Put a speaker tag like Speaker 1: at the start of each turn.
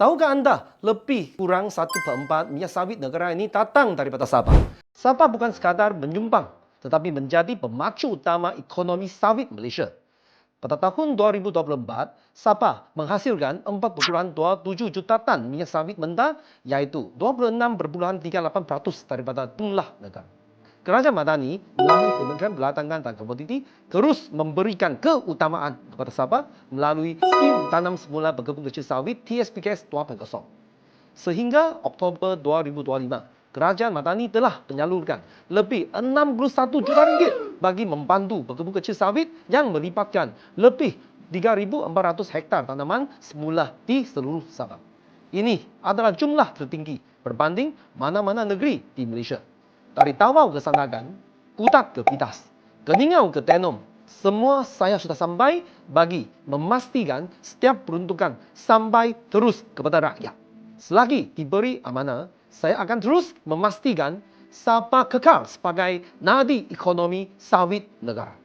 Speaker 1: Tahukah anda lebih kurang 1 per 4 minyak sawit negara ini datang daripada Sabah? Sabah bukan sekadar menyumbang tetapi menjadi pemacu utama ekonomi sawit Malaysia. Pada tahun 2024, Sabah menghasilkan 4.27 juta tan minyak sawit mentah iaitu 26.38% daripada jumlah negara. Kerajaan Madani melalui Kementerian Perdagangan dan Komoditi terus memberikan keutamaan kepada Sabah melalui skim tanam semula berkebun kecil sawit TSPKS 2.0. Sehingga Oktober 2025, Kerajaan Madani telah menyalurkan lebih 61 juta ringgit bagi membantu berkebun kecil sawit yang melibatkan lebih 3,400 hektar tanaman semula di seluruh Sabah. Ini adalah jumlah tertinggi berbanding mana-mana negeri di Malaysia. Dari Tawau ke Sandakan, Putat ke Pitas, Keningau ke Tenom, semua saya sudah sampai bagi memastikan setiap peruntukan sampai terus kepada rakyat. Selagi diberi amanah, saya akan terus memastikan Sabah kekal sebagai nadi ekonomi sawit negara.